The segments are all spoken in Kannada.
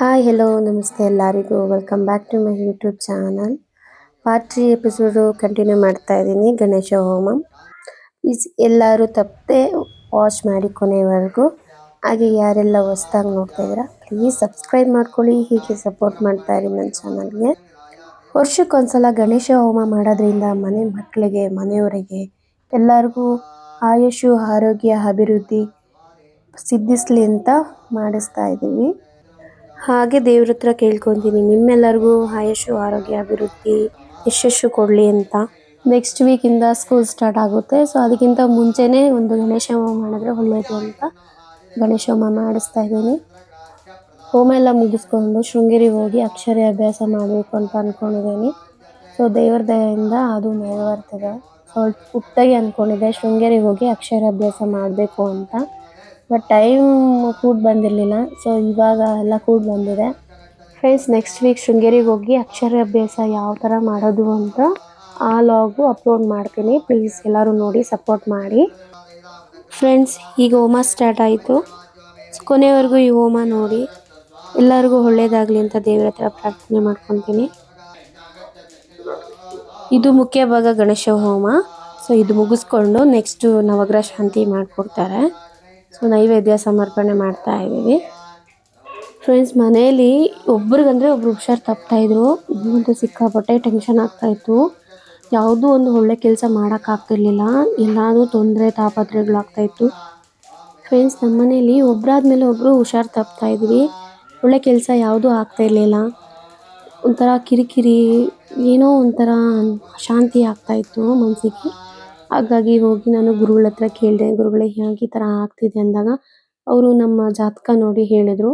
ಹಾಯ್ ಹೆಲೋ ನಮಸ್ತೆ ಎಲ್ಲರಿಗೂ. Welcome back to my YouTube channel part three episode continue ಮಾಡ್ತಾ ಇದ್ದೀನಿ, ಗಣೇಶ ಹೋಮ. ಈಸ್ ಎಲ್ಲರೂ ತಪ್ಪದೆ ವಾಚ್ ಮಾಡಿ ಕೊನೆವರೆಗೂ. ಹಾಗೆ ಯಾರೆಲ್ಲ ಹೊಸ್ದಾಗಿ ನೋಡ್ತಾ ಇದ್ದೀರಾ ಪ್ಲೀಸ್ ಸಬ್ಸ್ಕ್ರೈಬ್ ಮಾಡ್ಕೊಳ್ಳಿ, ಹೀಗೆ ಸಪೋರ್ಟ್ ಮಾಡ್ತಾ ಇರಿ ನನ್ನ ಚಾನಲ್ಗೆ ವರ್ಷಕ್ಕೊಂದ್ಸಲ ಗಣೇಶ ಹೋಮ ಮಾಡೋದ್ರಿಂದ ಮನೆ ಮಕ್ಕಳಿಗೆ ಮನೆಯವರಿಗೆ ಎಲ್ಲರಿಗೂ ಆಯುಷು, ಆರೋಗ್ಯ, ಅಭಿವೃದ್ಧಿ ಸಿದ್ಧಿಸ್ಲಿ ಅಂತ ಮಾಡಿಸ್ತಾ ಇದ್ದೀವಿ. ಹಾಗೆ ದೇವ್ರ ಹತ್ರ ಕೇಳ್ಕೊತೀನಿ. ನಿಮ್ಮೆಲ್ಲರಿಗೂ ಆಯುಷು ಆರೋಗ್ಯ, ಅಭಿವೃದ್ಧಿ, ಯಶಸ್ಸು ಕೊಡಲಿ ಅಂತ. ನೆಕ್ಸ್ಟ್ ವೀಕಿಂದ ಸ್ಕೂಲ್ ಸ್ಟಾರ್ಟ್ ಆಗುತ್ತೆ. ಸೊ ಅದಕ್ಕಿಂತ ಮುಂಚೆನೇ ಒಂದು ಗಣೇಶ ಹೋಮ ಮಾಡಿದ್ರೆ ಒಳ್ಳೆಯದು ಅಂತ ಗಣೇಶ ಹೋಮ ಮಾಡಿಸ್ತಾ ಇದ್ದೀನಿ. ಹೋಮ ಎಲ್ಲ ಮುಗಿಸ್ಕೊಂಡು ಶೃಂಗೇರಿಗೆ ಹೋಗಿ ಅಕ್ಷರ ಅಭ್ಯಾಸ ಮಾಡಬೇಕು ಅಂತ ಅಂದ್ಕೊಂಡಿದ್ದೀನಿ ಸೊ ದೇವ್ರ ದಯೆಯಿಂದ ಅದು ನೆರವೇರ್ತದೆ. ಸೊ ಪುಟ್ಟಾಗಿ ಅಂದ್ಕೊಂಡಿದ್ದೆ ಶೃಂಗೇರಿಗೆ ಹೋಗಿ ಅಕ್ಷರ ಅಭ್ಯಾಸ ಮಾಡಬೇಕು ಅಂತ. ಬಟ್ ಟೈಮ್ ಕೂಡ ಬಂದಿರಲಿಲ್ಲ. ಸೊ ಇವಾಗ ಎಲ್ಲ ಕೂಡ ಬಂದಿದೆ. ಫ್ರೆಂಡ್ಸ್ ನೆಕ್ಸ್ಟ್ ವೀಕ್ ಶೃಂಗೇರಿಗೆ ಹೋಗಿ ಅಕ್ಷರ ಅಭ್ಯಾಸ ಯಾವ ಥರ ಮಾಡೋದು ಅಂತ ಆ ಲಾಗು ಅಪ್ಲೋಡ್ ಮಾಡ್ತೀನಿ. ಪ್ಲೀಸ್ ಎಲ್ಲರೂ ನೋಡಿ ಸಪೋರ್ಟ್ ಮಾಡಿ. ಫ್ರೆಂಡ್ಸ್ ಈಗ ಹೋಮ ಸ್ಟಾರ್ಟ್ ಆಯಿತು. ಕೊನೆವರೆಗೂ ಈ ಹೋಮ ನೋಡಿ. ಎಲ್ಲರಿಗೂ ಒಳ್ಳೇದಾಗಲಿ ಅಂತ ದೇವರ ಹತ್ರ ಪ್ರಾರ್ಥನೆ ಮಾಡ್ಕೊತೀನಿ. ಇದು ಮುಖ್ಯ ಭಾಗ ಗಣೇಶ ಹೋಮ. ಸೊ ಇದು ಮುಗಿಸ್ಕೊಂಡು ನೆಕ್ಸ್ಟು ನವಗ್ರಹ ಶಾಂತಿ ಮಾಡಿಕೊಡ್ತಾರೆ. ಸೊ ನೈವೇದ್ಯ ಸಮರ್ಪಣೆ ಮಾಡ್ತಾ ಇದ್ದೀವಿ. ಫ್ರೆಂಡ್ಸ್ ಮನೇಲಿ ಒಬ್ರಿಗಂದ್ರೆ ಒಬ್ರು ಹುಷಾರು ತಪ್ತಾಯಿದ್ರು ಇದಂತೂ ಸಿಕ್ಕಾಪಟ್ಟೆ ಟೆನ್ಷನ್ ಆಗ್ತಾಯಿತ್ತು ಯಾವುದೂ ಒಂದು ಒಳ್ಳೆ ಕೆಲಸ ಮಾಡೋಕ್ಕಾಗ್ತಿರ್ಲಿಲ್ಲ ಎಲ್ಲಾದರೂ ತೊಂದರೆ ತಾಪತ್ರೆಗಳಾಗ್ತಾಯಿತ್ತು ಫ್ರೆಂಡ್ಸ್ ನಮ್ಮ ಮನೇಲಿ ಒಬ್ಬರಾದ್ಮೇಲೆ ಒಬ್ಬರು ಹುಷಾರು ತಪ್ತಾ ಇದ್ವಿ. ಒಳ್ಳೆ ಕೆಲಸ ಯಾವುದೂ ಆಗ್ತಾ ಇರಲಿಲ್ಲ. ಒಂಥರ ಕಿರಿಕಿರಿ, ಏನೋ ಒಂಥರ ಶಾಂತಿ ಆಗ್ತಾಯಿತ್ತು ಮನಸ್ಸಿಗೆ ಹಾಗಾಗಿ ಹೋಗಿ ನಾನು ಗುರುಗಳ ಹತ್ರ ಕೇಳಿದೆ, ಗುರುಗಳೇ ಹೇಗೆ ಈ ಥರ ಆಗ್ತಿದೆ ಅಂದಾಗ ಅವರು ನಮ್ಮ ಜಾತಕ ನೋಡಿ ಹೇಳಿದರು.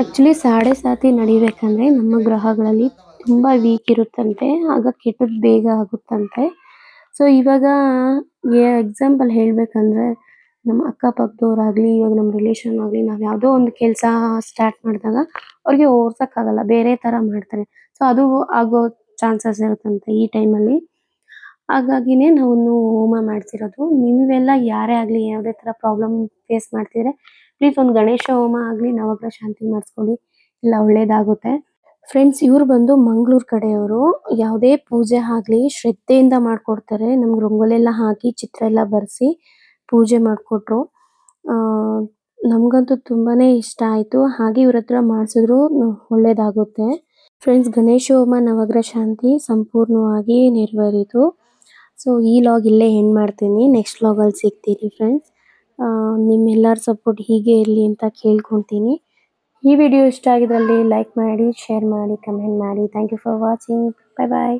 ಆ್ಯಕ್ಚುಲಿ ಸಾಡೆ ಸಾತಿ ನಡಿಬೇಕಂದ್ರೆ ನಮ್ಮ ಗ್ರಹಗಳಲ್ಲಿ ತುಂಬ ವೀಕ್ ಇರುತ್ತಂತೆ, ಆಗ ಕೆಟ್ಟದ್ದು ಬೇಗ ಆಗುತ್ತಂತೆ. ಸೊ ಇವಾಗ ಎಕ್ಸಾಂಪಲ್ ಹೇಳಬೇಕಂದ್ರೆ ನಮ್ಮ ಅಕ್ಕಪಕ್ಕದವ್ರಾಗಲಿ, ಇವಾಗ ನಮ್ಮ ರಿಲೇಷನ್ ಆಗಲಿ, ನಾವು ಯಾವುದೋ ಒಂದು ಕೆಲಸ ಸ್ಟಾರ್ಟ್ ಮಾಡಿದಾಗ ಅವ್ರಿಗೆ ಓರ್ಸೋಕ್ಕಾಗಲ್ಲ ಬೇರೆ ಥರ ಮಾಡ್ತಾರೆ. ಸೊ ಅದು ಆಗೋ ಚಾನ್ಸಸ್ ಇರುತ್ತಂತೆ ಈ ಟೈಮಲ್ಲಿ ಹಾಗಾಗಿನೇ ನಾವು ಹೋಮ ಮಾಡ್ತಿರೋದು. ನೀವೆಲ್ಲ ಯಾರೇ ಆಗಲಿ ಯಾವುದೇ ಥರ ಪ್ರಾಬ್ಲಮ್ ಫೇಸ್ ಮಾಡ್ತಿದ್ರೆ ಪ್ಲೀಸ್ ಒಂದು ಗಣೇಶ ಹೋಮ ಆಗಲಿ ನವಗ್ರಹ ಶಾಂತಿ ಮಾಡಿಸ್ಕೊಳ್ಳಿ. ಎಲ್ಲ ಒಳ್ಳೇದಾಗುತ್ತೆ. ಫ್ರೆಂಡ್ಸ್ ಇವ್ರು ಬಂದು ಮಂಗಳೂರು ಕಡೆಯವರು. ಯಾವುದೇ ಪೂಜೆ ಆಗಲಿ ಶ್ರದ್ಧೆಯಿಂದ ಮಾಡ್ಕೊಡ್ತಾರೆ. ನಮ್ಗೆ ರಂಗೋಲಿ ಎಲ್ಲ ಹಾಕಿ ಚಿತ್ರ ಎಲ್ಲ ಬರೆಸಿ ಪೂಜೆ ಮಾಡಿಕೊಟ್ರು. ನಮಗಂತೂ ತುಂಬಾನೇ ಇಷ್ಟ ಆಯಿತು. ಹಾಗೆ ಇವ್ರ ಹತ್ರ ಮಾಡಿಸಿದ್ರು ಒಳ್ಳೇದಾಗುತ್ತೆ. ಫ್ರೆಂಡ್ಸ್ ಗಣೇಶ ಹೋಮ ನವಗ್ರಹ ಶಾಂತಿ ಸಂಪೂರ್ಣವಾಗಿ ನೆರವೇರಿತು. ಸೊ ಈ ಲಾಗ್ ಇಲ್ಲೇ ಎಂಡ್ ಮಾಡ್ತೀನಿ. ನೆಕ್ಸ್ಟ್ ಲಾಗಲ್ಲಿ ಸಿಗ್ತೀನಿ ಫ್ರೆಂಡ್ಸ್ ನಿಮ್ಮೆಲ್ಲರ ಸಪೋರ್ಟ್ ಹೀಗೆ ಇರಲಿ ಅಂತ ಕೇಳ್ಕೊತೀನಿ ಈ ವಿಡಿಯೋ ಇಷ್ಟ ಆಗಿದ್ರಲ್ಲಿ ಲೈಕ್ ಮಾಡಿ ಶೇರ್ ಮಾಡಿ ಕಮೆಂಟ್ ಮಾಡಿ. Thank you for watching bye bye